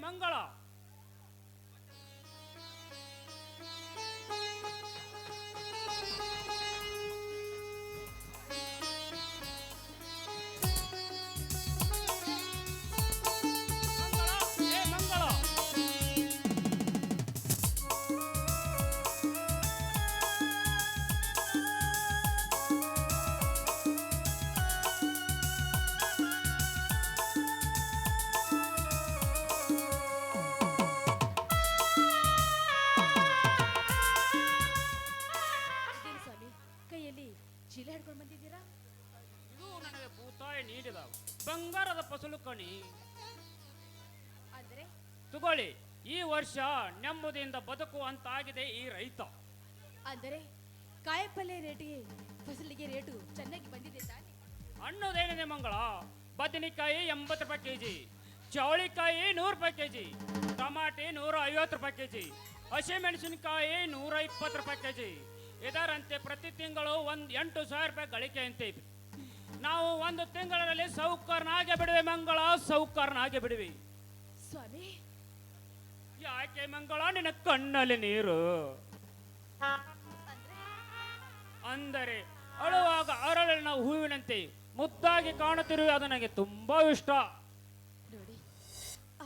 ಮಂಗಳ ತಗೊಳ್ಳಿ. ಈ ವರ್ಷ ನೆಮ್ಮದಿಯಿಂದ ಬದುಕುವಂತಾಗಿದೆ ಈ ರೈತ. ಅಂದರೆ ಕಾಯಪಲ್ಯ ರೇಟಿಗೆ ಫಸಲಿಗೆ ರೇಟು ಚೆನ್ನಾಗಿ ಬಂದಿದೆ ತಾನೆ. ಹಣ್ಣುದೇನಿದೆ ಮಂಗಳ? ಬದನೆಕಾಯಿ ಎಂಬತ್ತು ರೂಪಾಯಿ ಕೆಜಿ ಚೌಳಿಕಾಯಿ ನೂರು ರೂಪಾಯಿ ಕೆಜಿ ಟಮಾಟಿ ನೂರ ಐವತ್ತು ರೂಪಾಯಿ ಕೆಜಿ ಹಸಿಮೆಣಸಿನಕಾಯಿ ನೂರ ಇಪ್ಪತ್ತು ರೂಪಾಯಿ ಕೆಜಿ. ಇದರಂತೆ ಪ್ರತಿ ತಿಂಗಳು ಒಂದು ಎಂಟು ಸಾವಿರ ರೂಪಾಯಿ ಗಳಿಕೆ ಅಂತ ಇದೆ. ನಾವು ಒಂದು ತಿಂಗಳಲ್ಲಿ ಸೌಕರ್ನಾಗೆ ಬಿಡುವೆ ಮಂಗಳ ಸೌಕರ್ನಾಗೆ ಬಿಡುವೆ. ಯಾಕೆ ಮಂಗಳ ನಿನ್ನ ಕಣ್ಣಲ್ಲಿ ನೀರು. ಅಂದ್ರೆ ಅಂದರೆ ಅಳುವಾಗ ಅರಳಿನ ಹೂವಿನಂತೆ ಮುದ್ದಾಗಿ ಕಾಣುತ್ತಿರುವೆ ಅದು ನನಗೆ ತುಂಬಾ ಇಷ್ಟ. ನೋಡಿ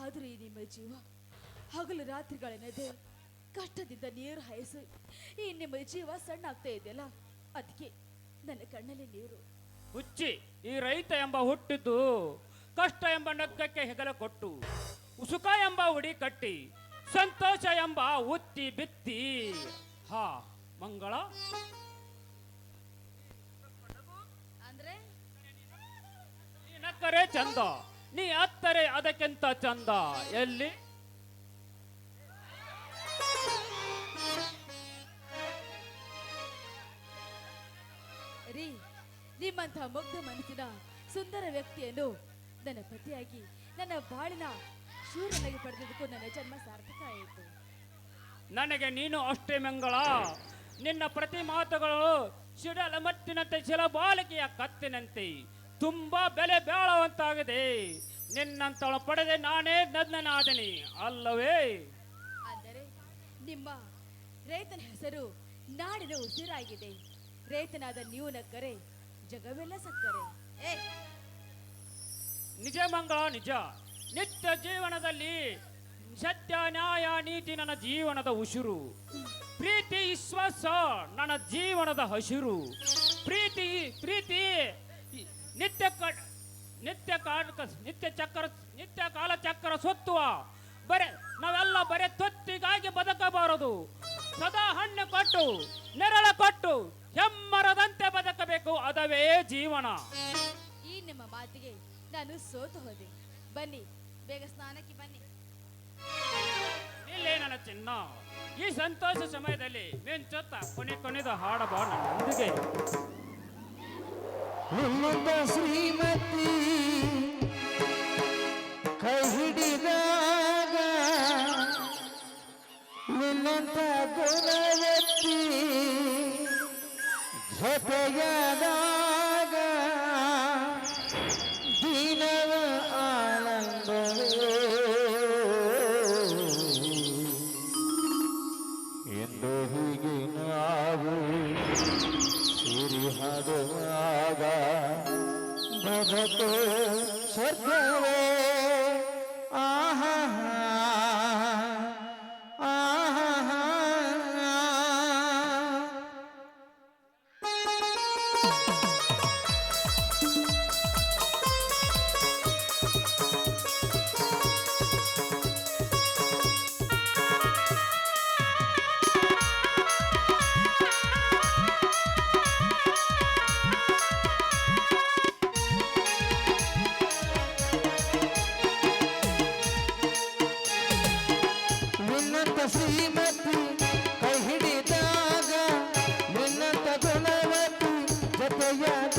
ಆದ್ರೆ ಈ ನಿಮ್ಮ ಜೀವ ಹಗಲು ರಾತ್ರಿಗಳೇನದೆ? ಕಷ್ಟದಿಂದ ನೀರು ಹಾಯಿಸಿ. ಈ ನಿಮ್ಮ ಜೀವ ಸಣ್ಣ ಆಗ್ತಾ ಇದೆಯಲ್ಲ ಅದಕ್ಕೆ ನನ್ನ ಕಣ್ಣಲ್ಲಿ ನೀರು. ಹುಚ್ಚಿ ಈ ರೈತ ಎಂಬ ಹುಟ್ಟಿದ್ದು ಕಷ್ಟ ಎಂಬ ನಗ್ಗಕ್ಕೆ ಹೆಗಲ ಕೊಟ್ಟು ಉಸುಕ ಎಂಬ ಉಡಿ ಕಟ್ಟಿ ಸಂತೋಷ ಎಂಬ ಉತ್ತಿ ಬಿತ್ತಿ. ಹಾ ಮಂಗಳ. ನೀ ನಕ್ಕರೆ ಚಂದ. ನೀ ಅತ್ತರೆ ಅದಕ್ಕಿಂತ ಚಂದ. ಎಲ್ಲಿ? ರೀ ನಿಮ್ಮಂಥ ಮುಗ್ಧ ಮನಸ್ಸಿನ ಸುಂದರ ವ್ಯಕ್ತಿಯನ್ನು ನನ್ನ ಪತಿಯಾಗಿ ನನ್ನ ಬಾಳಿನ ಶೂರನಾಗಿ ಪಡೆದಿದ್ದಕ್ಕೂ ನನ್ನ ಜನ್ಮ ಸಾರ್ಥಕ ಆಯಿತು. ನನಗೆ ನೀನು ಅಷ್ಟೇ ಮಂಗಳ. ನಿನ್ನ ಪ್ರತಿ ಮಾತುಗಳು ಶಿಡಲ ಮಟ್ಟಿನಂತೆ ಶಿಲಬಾಲಿಕೆಯ ಕತ್ತಿನಂತೆ ತುಂಬಾ ಬೆಲೆ ಬೇಳವಂತಾಗಿದೆ ನಿನ್ನಂತಳ ಪಡೆದೆ ನಾನೇ ನನ್ನನಾದನಿ ಅಲ್ಲವೇ? ಆದರೆ ನಿಮ್ಮ ರೈತನ ಹೆಸರು ನಾಡಿನ ಉಸಿರಾಗಿದೆ. ರೈತನಾದ ನೀವು ನಕ್ಕರೆ ಜಗವೆಲ್ಲ ಸಕ್ಕರೆ. ಏ ನಿಜ ಮಂಗಳ ನಿಜ. ನಿತ್ಯ ಜೀವನದಲ್ಲಿ ಸತ್ಯ, ನ್ಯಾಯ, ನೀತಿ ನನ್ನ ಜೀವನದ ಉಸಿರು. ಪ್ರೀತಿ ವಿಶ್ವಾಸ ನನ್ನ ಜೀವನದ ಹಸಿರು. ಪ್ರೀತಿ ಪ್ರೀತಿ ನಿತ್ಯ ನಿತ್ಯ ಕಾಲ ನಿತ್ಯ ಚಕ್ರ, ನಿತ್ಯ ಕಾಲ ಚಕ್ರ ಸುತ್ತುವ. ಬರೆ, ನಾವೆಲ್ಲ ಬರೆ ತೊತ್ತಿಗಾಗಿ ಬದುಕಬಾರದು. ಸದಾ ಹಣ್ಣು ಕೊಟ್ಟು, ನೆರಳ ಕೊಟ್ಟು, ಹೆಮ್ಮರದಂತೆ ಬದುಕಬೇಕು. ಅದವೇ ಜೀವನ. ಈ ನಿಮ್ಮ ಮಾತಿಗೆ ನಾನು ಸೋತು ಹೋದೆ. ಬನ್ನಿ ಬೇಗ ಸ್ನಾನಕ್ಕೆ ಬನ್ನಿ. ಇಲ್ಲೇ ನನ್ನ ಚಿನ್ನ. ಈ ಸಂತೋಷ ಸಮಯದಲ್ಲಿ ಮೆಂಚೊತ್ತ ಕೊನೆ ಕೊನೆದ ಹಾಡಬಾ ನನ್ನೊಂದಿಗೆ ನಿನ್ನಂತ ಶ್ರೀಮತಿ ಕೈ ಹಿಡಿದಾಗ ನಿನ್ನಂತ ಗುಣವತ್ತಿ ಜೊತೆಯಾದಾಗ ಸ್ವರ್ಗವೇ ಶ್ರೀಮತಿ ಕೈ ಹಿಡಿದಾಗ ನಿನ್ನಂತ ಗುಣವತಿ ಜೊತೆಯಾದ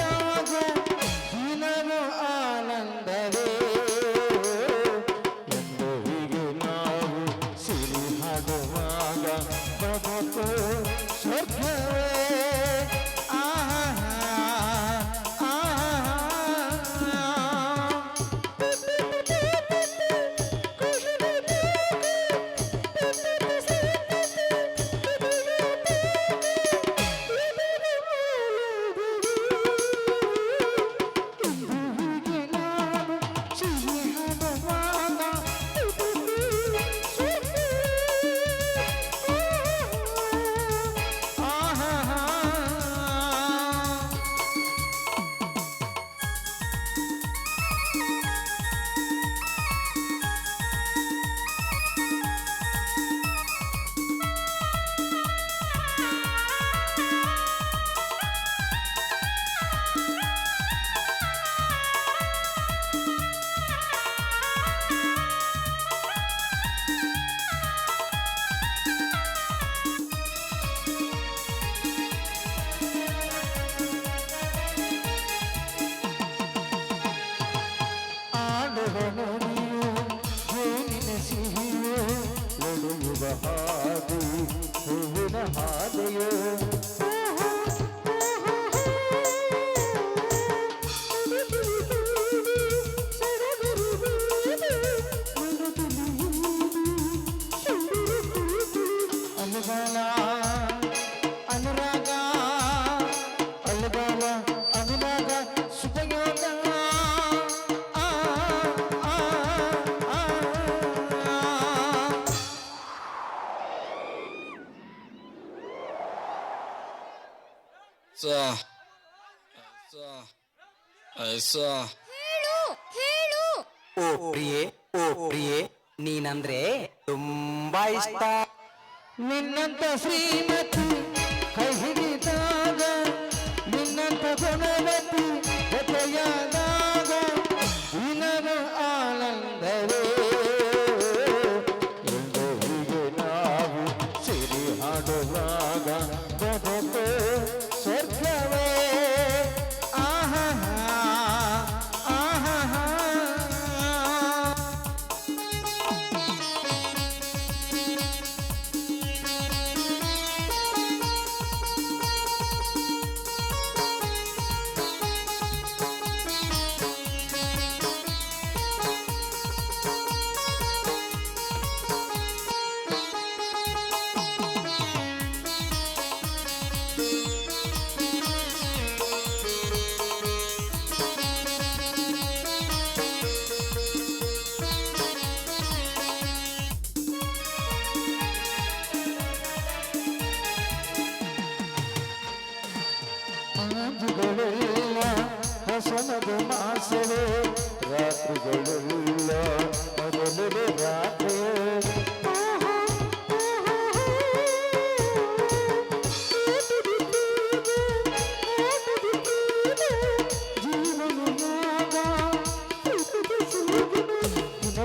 ಹೇಳು ಹೇಳು. ಓ ಪ್ರಿಯೆ ಓ ಪ್ರಿಯೆ ನೀನಂದ್ರೆ ತುಂಬಾ ಇಷ್ಟ. ನಿನ್ನಂತ ಶ್ರೀಮತಿ ಕೈ ಹಿಡಿದಾಗ ನಿನ್ನಂತ ಗುಣವತಿ আসবে রাত্রিগুলো বদলবে রাতে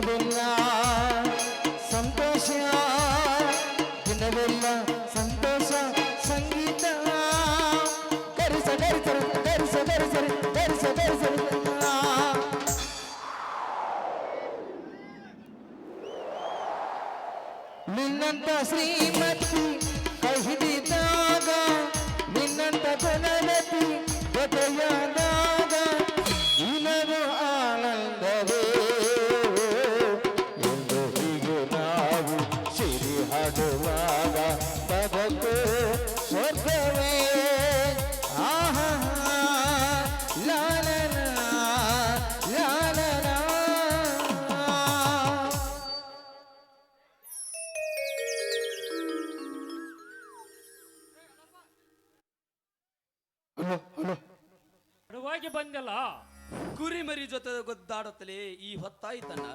জীবন না ನಿನ್ನಂತ ಶ್ರೀಮತಿ ತಡವಾಗಿ ಬಂದಲ್ಲ ಕುರಿಮರಿ ಜೊತೆ ಗೊದ್ದಾಡುತ್ತಲೇ ಈ ಹೊತ್ತಾಯಿತಣ್ಣ.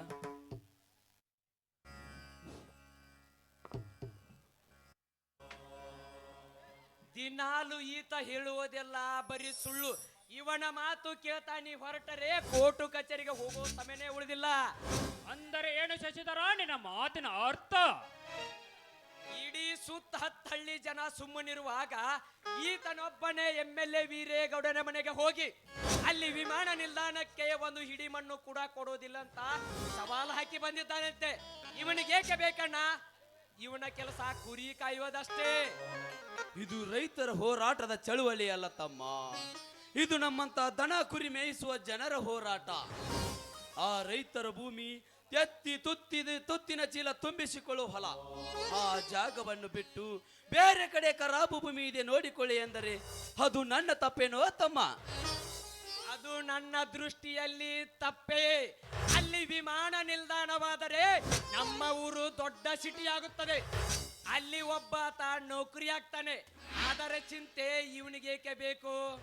ದಿನಾಲು ಈತ ಹೇಳುವುದೆಲ್ಲ ಬರೀ ಸುಳ್ಳು. ಇವನ ಮಾತು ಕೇಳ್ತಾ ನೀ ಹೊರಟರೆ ಕೋರ್ಟು ಕಚೇರಿಗೆ ಹೋಗೋ ಸಮಯನೇ ಉಳಿದಿಲ್ಲ. ಅಂದರೆ ಏನು ಶಶಿಧರ? ನಿನ್ನ ಮಾತಿನ ಅರ್ಥ? ಇಡೀ ಸುತ್ತ ಹತ್ತಳ್ಳಿ ಜನ ಸುಮ್ಮನಿರುವಾಗ ಈತನೊಬ್ಬನೇ ಎಂ ಎಲ್ ಎ ವೀರೇಗೌಡನ ಮನೆಗೆ ಹೋಗಿ ಅಲ್ಲಿ ವಿಮಾನ ನಿಲ್ದಾಣಕ್ಕೆ ಒಂದು ಹಿಡಿ ಮಣ್ಣು ಕೂಡ ಕೊಡೋದಿಲ್ಲ ಅಂತ ಸವಾಲು ಹಾಕಿ ಬಂದಿದ್ದಾನಂತೆ. ಇವನಿಗೆ ಏಕೆ ಬೇಕಣ್ಣ? ಇವನ ಕೆಲಸ ಕುರಿ ಕಾಯುವುದಷ್ಟೇ. ಇದು ರೈತರ ಹೋರಾಟದ ಚಳುವಳಿ ಅಲ್ಲ ತಮ್ಮ. ಇದು ನಮ್ಮಂತ ದನ ಕುರಿ ಮೇಯಿಸುವ ಜನರ ಹೋರಾಟ. ಆ ರೈತರ ಭೂಮಿ ಎತ್ತಿ ತುತ್ತಿದ ತುತ್ತಿನ ಚೀಲ ತುಂಬಿಸಿಕೊಳ್ಳುವ ಹೊಲ ಆ ಜಾಗವನ್ನು ಬಿಟ್ಟು ಬೇರೆ ಕಡೆ ಖರಾಬು ಭೂಮಿ ಇದೆ ನೋಡಿಕೊಳ್ಳಿ ಎಂದರೆ ಅದು ನನ್ನ ತಪ್ಪೇನೋ ತಮ್ಮ? ಅದು ನನ್ನ ದೃಷ್ಟಿಯಲ್ಲಿ ತಪ್ಪೇ. ಅಲ್ಲಿ ವಿಮಾನ ನಿಲ್ದಾಣವಾದರೆ ನಮ್ಮ ಊರು ದೊಡ್ಡ ಸಿಟಿ ಆಗುತ್ತದೆ. ಅಲ್ಲಿ ಒಬ್ಬ ಆತ ನೌಕರಿ ಆಗ್ತಾನೆ ಆದರೆ ಚಿಂತೆ ಇವನಿಗೇಕೆ ಬೇಕು?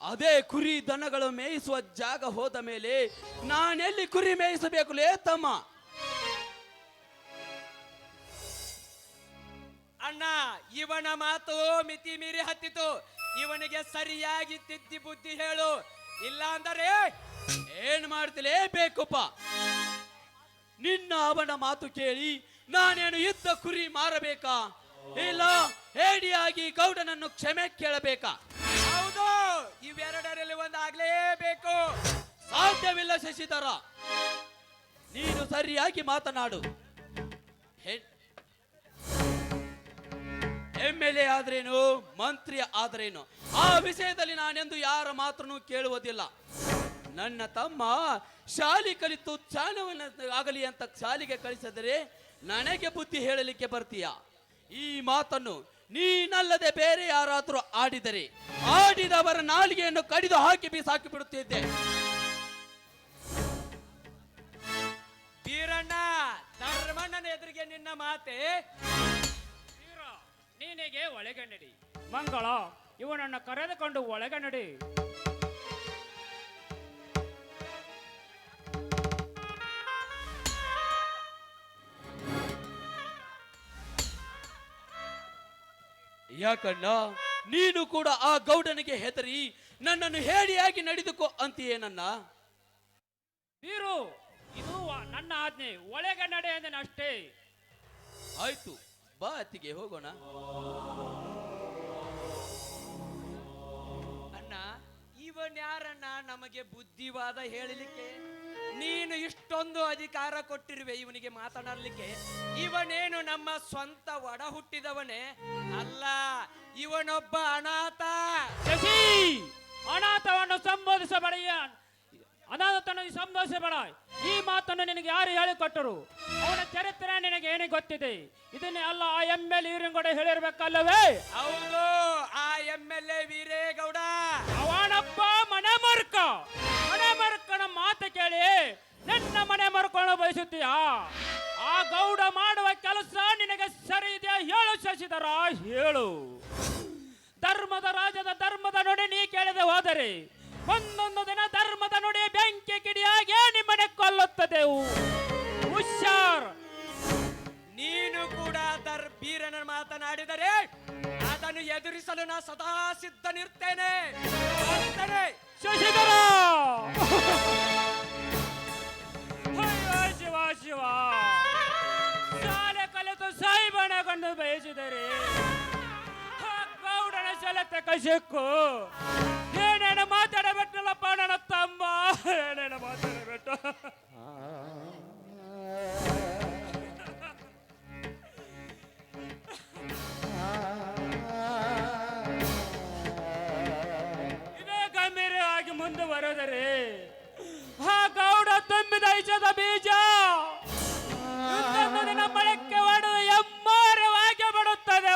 ಅದೇ ಕುರಿ ದನಗಳು ಮೇಯಿಸುವ ಜಾಗ ಹೋದ ಮೇಲೆ ನಾನೆಲ್ಲಿ ಕುರಿ ಮೇಯಿಸಬೇಕು ಲೇ ತಮ್ಮ? ಅಣ್ಣ ಇವನ ಮಾತು ಮಿತಿ ಮೀರಿ ಹತ್ತಿತು. ಇವನಿಗೆ ಸರಿಯಾಗಿ ತಿದ್ದಿ ಬುದ್ಧಿ ಹೇಳು. ಇಲ್ಲ ಅಂದರೆ ಏನ್ ಮಾಡ್ತಿಲೇ ಬೇಕಪ್ಪ? ನಿನ್ನ ಅವನ ಮಾತು ಕೇಳಿ ನಾನೇನು ಇದ್ದ ಕುರಿ ಮಾರಬೇಕಾ? ಇಲ್ಲ ಹೇಡಿಯಾಗಿ ಗೌಡನನ್ನು ಕ್ಷಮೆ ಕೇಳಬೇಕಾ? ಹೌದು. ಇವೆರಡರಲ್ಲಿ ಒಂದಾಗ್ಲೇಬೇಕು. ಸಾಧ್ಯವಿಲ್ಲ ಶಶಿಧರ. ನೀನು ಸರಿಯಾಗಿ ಮಾತನಾಡು. ಎಂ ಎಲ್ ಎ ಆದ್ರೇನು, ಮಂತ್ರಿ ಆದ್ರೇನು? ಆ ವಿಷಯದಲ್ಲಿ ನಾನೆಂದು ಯಾರ ಮಾತ್ರನೂ ಕೇಳುವುದಿಲ್ಲ. ನನ್ನ ತಮ್ಮ ಶಾಲೆ ಕಲಿತು ಚಾನವನ್ನ ಆಗಲಿ ಅಂತ ಶಾಲೆಗೆ ಕಳಿಸಿದರೆ ನನಗೆ ಬುದ್ಧಿ ಹೇಳಲಿಕ್ಕೆ ಬರ್ತೀಯ? ಈ ಮಾತನ್ನು ನೀನಲ್ಲದೆ ಬೇರೆ ಯಾರಾದರೂ ಆಡಿದರೆ ಆಡಿದವರ ನಾಲಿಗೆಯನ್ನು ಕಡಿದು ಹಾಕಿ ಬೀಸಾಕಿ ಬಿಡುತ್ತಿದ್ದೆ. ವೀರಣ್ಣ, ಧರ್ಮಣ್ಣನ ಎದುರಿಗೆ ನಿನ್ನ ಮಾತೆ? ನೀನಿಗೆ ಒಳಗೆ ನಡಿ. ಮಂಗಳ, ಇವನನ್ನು ಕರೆದುಕೊಂಡು ಒಳಗೆ ಯಾಕಣ್ಣ? ನೀನು ಕೂಡ ಆ ಗೌಡನಿಗೆ ಹೆದರಿ ನನ್ನನ್ನು ಹೇಳಿಯಾಗಿ ನಡೆದುಕೋ ಅಂತೀಯೇ ನನ್ನ? ವೀರು ಇದು ನನ್ನ ಆಜ್ಞೆ. ಒಳಗೆ ನಡೆ ಅಂದನು ಅಷ್ಟೇ. ಆಯ್ತು ಬಾ ಅತ್ತಿಗೆ ಹೋಗೋಣ. ಅಣ್ಣ ಇವನ್ಯಾರಣ್ಣ ನಮಗೆ ಬುದ್ಧಿವಾದ ಹೇಳಲಿಕ್ಕೆ? ನೀನು ಇಷ್ಟೊಂದು ಅಧಿಕಾರ ಕೊಟ್ಟಿರುವೆ ಇವನಿಗೆ ಮಾತನಾಡಲಿಕ್ಕೆ. ಇವನೇನು ನಮ್ಮ ಸ್ವಂತ ಒಡ ಹುಟ್ಟಿದವನೇ? ಅಲ್ಲ ಇವನೊಬ್ಬ ಅನಾಥ. ಶಶಿ ಅನಾಥವನ್ನು ಸಂಬೋಧಿಸಬೇಡ ಅನಾಥತನ ಸಂಬೋಧಿಸಬೇಡ. ಈ ಮಾತನ್ನು ನಿನಗೆ ಯಾರು ಹೇಳಿಕೊಟ್ಟರು? ಅವನ ಚರಿತ್ರೆ ನಿನಗೆ ಏನೇ ಗೊತ್ತಿದೆ? ಇದನ್ನೇ ಅಲ್ಲ ಆ ಎಂ ಎಲ್ ಈರಂಗೊಡೆ ಹೇಳಿರ್ಬೇಕಲ್ಲವೇ? ಹೌದು ಆ ಎಂ ಎಲ್ ಎ ವೀರೇಗೌಡ. ಅವನಪ್ಪ ಮನೆ ಮರ್ಕ. ಮನೆ ಮರ್ಕನ ಮಾತು ಕೇಳಿ ನಿನ್ನ ಮನೆ ಮರ್ಕೊಂಡು ಬಯಸುತ್ತೀಯಾ? ಆ ಗೌಡ ಮಾಡುವ ಕೆಲಸ ನಿನಗೆ ಸರಿ ಇದೆಯಾ? ಹೇಳು ಶಶಿಧರ, ಹೇಳು. ಧರ್ಮದ ರಾಜದ ಧರ್ಮದ ನುಡಿ ನೀ ಕೇಳದೆ ಹೋದರೆ ಒಂದೊಂದು ದಿನ ಧರ್ಮದ ನುಡಿ ಬೆಂಕಿ ಕಿಡಿಯಾಗೆ ನಿಮ್ಮನೆ ಕೊಲ್ಲುತ್ತದೆ. ಹುಷಾರ್. ನೀನು ಕೂಡ ದರ್ ಬೀರನ ಮಾತನಾಡಿದರೆ ಅದನ್ನು ಎದುರಿಸಲು ನಾ ಸದಾ ಸಿದ್ಧನಿರ್ತೇನೆ. ಶಶಿಧರ! ಶಿವ ಶಿವ. ಶಾಲೆ ಕಲಿತು ಸಾಯಿಬಣಗೊಂಡು ಬಯಸಿದರೆ. ಆ ಗೌಡನ ಸಲತೆ ಕಶಕ್ಕು. ಏನೇನು ಮಾತಾಡಬೇಕಲ್ಲಪ್ಪ ನನ್ನ ತಮ್ಮ ಏನೇನು ಮಾತಾಡಬೇಕು? ಮುಂದುವರೆದರೆ ಆ ಗೌಡ ತುಂಬಿದ ಐಜದ ಬೀಜ ದಿನ ಮೊಳಕೆ ಹೊಡೆದು ಎಮ್ಮಾರವಾಗಿ ಬಿಡುತ್ತದೆ.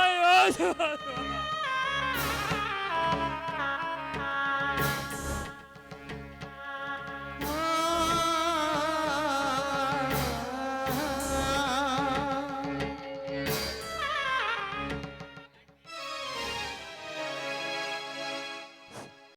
ಅಯ್ಯೋ ಶಿವ ಶಿವ.